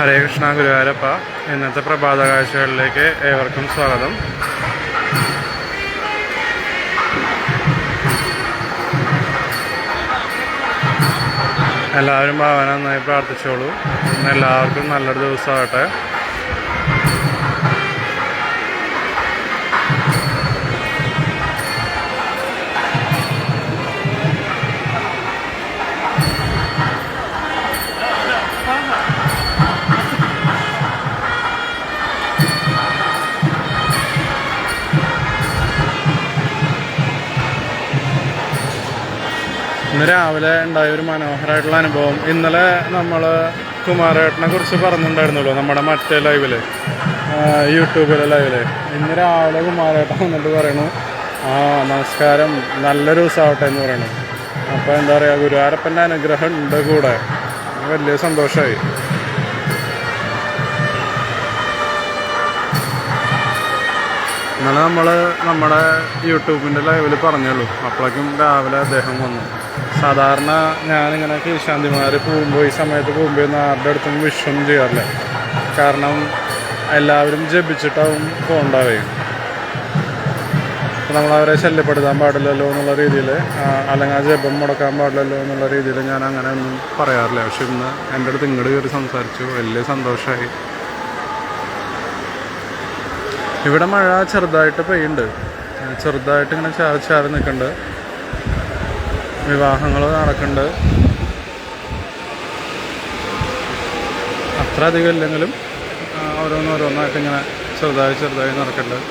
ഹരേ കൃഷ്ണ ഗുരുവായൂരപ്പ. ഇന്നത്തെ പ്രഭാത കാഴ്ചകളിലേക്ക് ഏവർക്കും സ്വാഗതം. എല്ലാവരും ഭാവന നന്നായി പ്രാർത്ഥിച്ചോളൂ. എല്ലാവർക്കും നല്ലൊരു ദിവസമാകട്ടെ. ഇന്ന് രാവിലെ ഉണ്ടായ ഒരു മനോഹരമായിട്ടുള്ള അനുഭവം. ഇന്നലെ നമ്മൾ കുമാരേട്ടനെ കുറിച്ച് പറഞ്ഞിട്ടുണ്ടായിരുന്നല്ലോ നമ്മുടെ മറ്റേ ലൈവിൽ യൂട്യൂബിലെ ലൈവിൽ ഇന്ന് രാവിലെ കുമാരേട്ടൻ വന്നിട്ട് പറയണു ആ നമസ്കാരം നല്ലൊരു ദിവസമാവട്ടെ എന്ന് പറയണു. അപ്പോൾ എന്താ പറയുക ഗുരുവാരപ്പന്റെ അനുഗ്രഹം ഉണ്ട് കൂടെ. വലിയ സന്തോഷമായി ഇന്നലെ നമ്മൾ നമ്മുടെ യൂട്യൂബിന്റെ ലൈവിൽ പറഞ്ഞുള്ളൂ. അപ്പോഴേക്കും രാവിലെ അദ്ദേഹം വന്നു. സാധാരണ ഞാനിങ്ങനെ കീശാന്തിമാർ പോകുമ്പോൾ ഈ സമയത്ത് പോകുമ്പോൾ ഒന്നും ആരുടെ അടുത്തും വിഷൊന്നും ചെയ്യാറില്ല. കാരണം എല്ലാവരും ജപിച്ചിട്ടാവും പോകണ്ടാവേ അപ്പോൾ നമ്മളവരെ ശല്യപ്പെടുത്താൻ പാടില്ലല്ലോ എന്നുള്ള രീതിയിൽ അല്ലെങ്കിൽ ആ ജപം മുടക്കാൻ പാടില്ലല്ലോ എന്നുള്ള രീതിയിൽ ഞാൻ അങ്ങനെ ഒന്നും പറയാറില്ല. പക്ഷെ ഇന്ന് എന്റെ അടുത്ത് ഇങ്ങോട്ട് കയറി സംസാരിച്ചു. വലിയ സന്തോഷമായി ഇവിടെ മഴ ചെറുതായിട്ട് പെയ്യുന്നുണ്ട്. ചെറുതായിട്ട് ഇങ്ങനെ ചാറി ചാറി നിൽക്കുന്നുണ്ട്. വിവാഹങ്ങൾ നടക്കുന്നുണ്ട്. അത്ര അധികം ഇല്ലെങ്കിലും ഓരോന്നോരോന്നായിട്ട് ഇങ്ങനെ ചെറുതായി ചെറുതായി നടക്കുന്നുണ്ട്.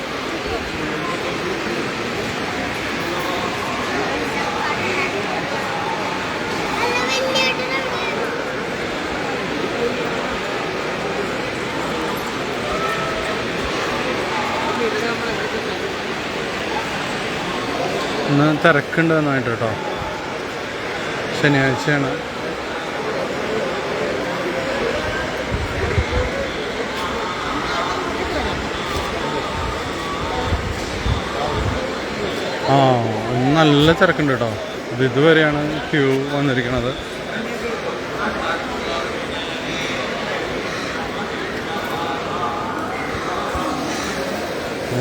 ഇന്ന് തിരക്കുണ്ട് നന്നായിട്ട് കേട്ടോ. ശനിയാഴ്ചയാണ്. ആ നല്ല തിരക്കുണ്ട് കേട്ടോ ഇത് ഇതുവരെയാണ് ക്യൂ വന്നിരിക്കുന്നത്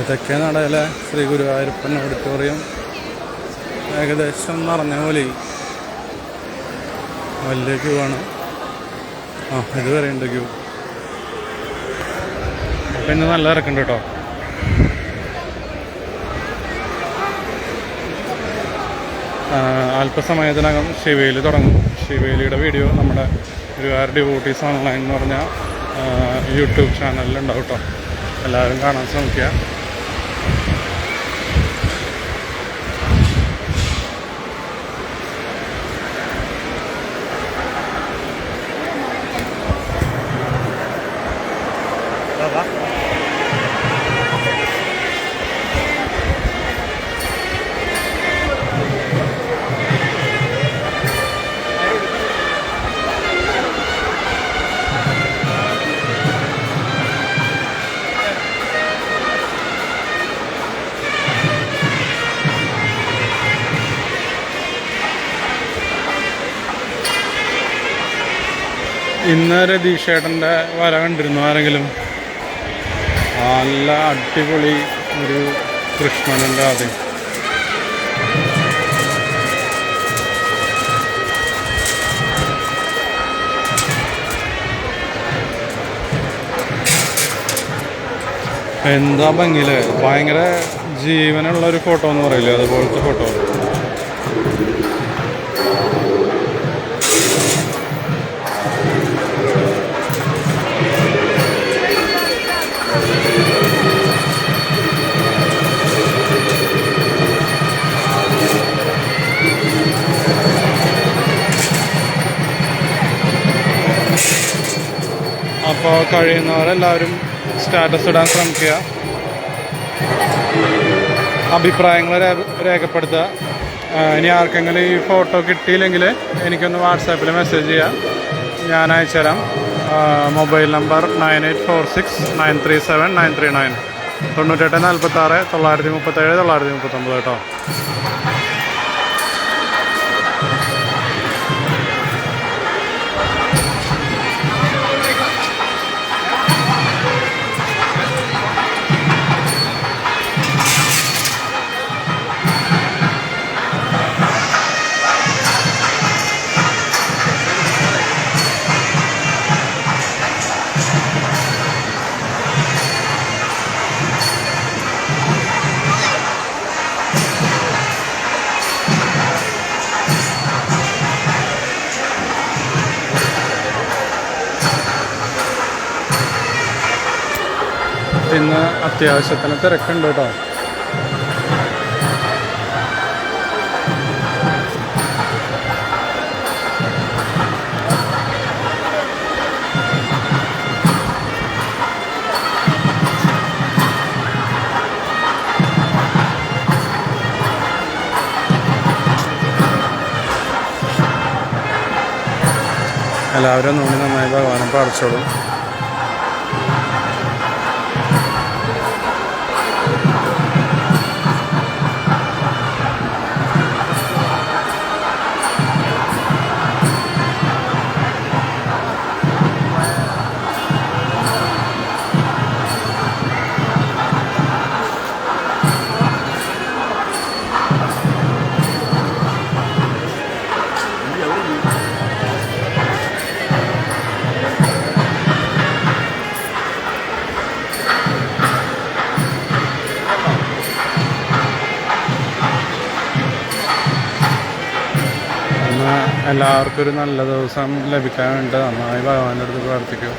തെക്കേ നടയിലെ ശ്രീ ഗുരുവായൂരപ്പൻ ഓഡിറ്റോറിയം ഏകദേശം നിറഞ്ഞ പോലെ. വലിയ ക്യൂ ആണ് ആ ഇതുവരെ ഉണ്ട് ക്യൂ. അപ്പം ഇന്ന് നല്ല ഇറക്കുന്നുണ്ട് കേട്ടോ. അല്പസമയത്തിനകം ശിവേലി തുടങ്ങും. ശിവേലിയുടെ വീഡിയോ നമ്മുടെ ഗുരുവായൂർ ഡിവോട്ടീസ് ഓൺലൈൻ എന്ന് പറഞ്ഞ യൂട്യൂബ് ചാനലിൽ ഉണ്ടാവും കേട്ടോ. എല്ലാവരും കാണാൻ ശ്രമിക്കുക. ഇന്ന് രതീഷേട്ടന്റെ വര കണ്ടിരുന്നു ആരെങ്കിലും? നല്ല അടിപൊളി ഒരു കൃഷ്ണനുണ്ട് ആദ്യം. എന്താ ഭംഗിയില്ലേ ഭയങ്കര ജീവനുള്ള ഒരു ഫോട്ടോ എന്ന് പറയില്ലേ? അതുപോലത്തെ ഫോട്ടോ കഴിയുന്നവരെല്ലാവരും സ്റ്റാറ്റസ് ഇടാൻ ശ്രമിക്കുക. അഭിപ്രായങ്ങൾ രേഖപ്പെടുത്തുക. ഇനി ആർക്കെങ്കിലും ഈ ഫോട്ടോ കിട്ടിയില്ലെങ്കിൽ എനിക്കൊന്ന് വാട്സാപ്പിൽ മെസ്സേജ് ചെയ്യാം. ഞാൻ അയച്ചുതരാം mobile number nine eight four six nine three seven nine three nine തൊണ്ണൂറ്റെട്ട് നാൽപ്പത്താറ് തൊള്ളായിരത്തി മുപ്പത്തേഴ് തൊള്ളായിരത്തി മുപ്പത്തൊമ്പത് കേട്ടോ. ഇന്ന് അത്യാവശ്യത്തിന് തിരക്കുണ്ട് കേട്ടോ. എല്ലാവരും നോക്കി നന്നായി ഭഗവാനെ പ്രാർത്ഥിച്ചോളും. എല്ലാവർക്കും ഒരു നല്ല ദിവസം ലഭിക്കാൻ വേണ്ടി നന്നായി ഭഗവാന്റെ അടുത്ത് പ്രാർത്ഥിക്കും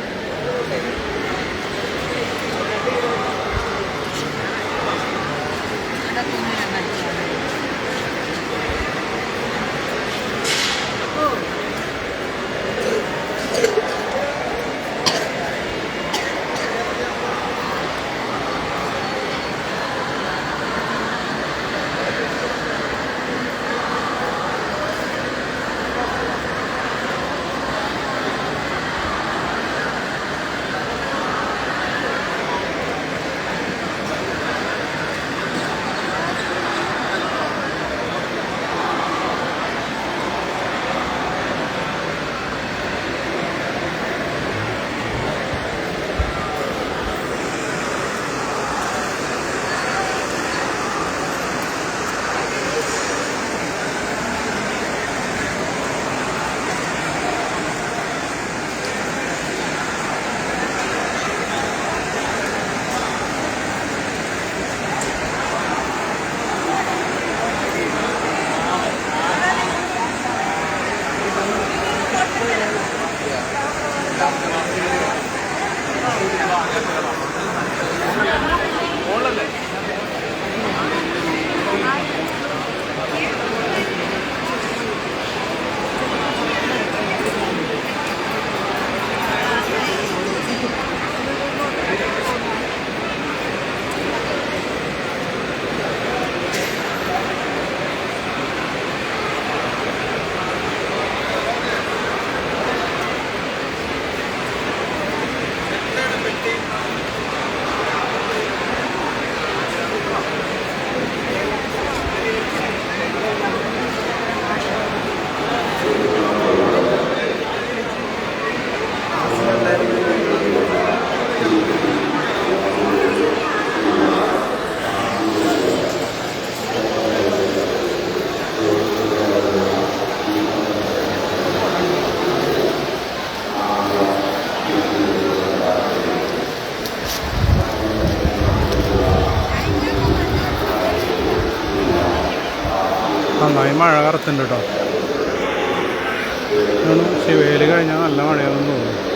നന്നായി മഴ കറുത്തുണ്ട് കേട്ടോ. ശിവേലി കഴിഞ്ഞാൽ നല്ല മഴയാണെന്ന് തോന്നുന്നു.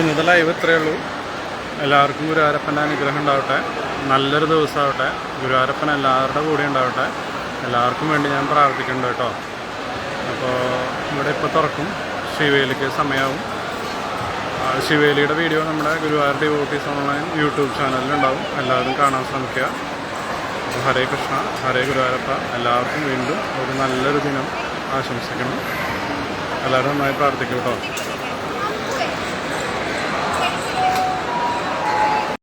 അപ്പോൾ ഇന്നത്തെ ഇവത്രയേ ഉള്ളൂ. എല്ലാവർക്കും ഗുരുവായൂരപ്പന്റെ അനുഗ്രഹം ഉണ്ടാവട്ടെ. നല്ലൊരു ദിവസമാവട്ടെ. ഗുരുവായൂരപ്പൻ എല്ലാവരുടെ കൂടെ ഉണ്ടാവട്ടെ. എല്ലാവർക്കും വേണ്ടി ഞാൻ പ്രാർത്ഥിക്കുന്നുണ്ട് കേട്ടോ. അപ്പോൾ ഇവിടെ ഇപ്പോൾ തുറക്കും. ശിവേലിക്ക് സമയമാവും. ശിവേലിയുടെ വീഡിയോ നമ്മുടെ ഗുരുവായൂർ ഡിവോട്ടീസ് ഓൺലൈൻ യൂട്യൂബ് ചാനലിലുണ്ടാവും. എല്ലാവരും കാണാൻ ശ്രമിക്കുക. ഹരേ കൃഷ്ണ ഹരേ ഗുരുവായൂരപ്പ എല്ലാവർക്കും വീണ്ടും ഒരു നല്ലൊരു ദിനം ആശംസിക്കണം എല്ലാവരും നന്നായി പ്രാർത്ഥിക്കും കേട്ടോ.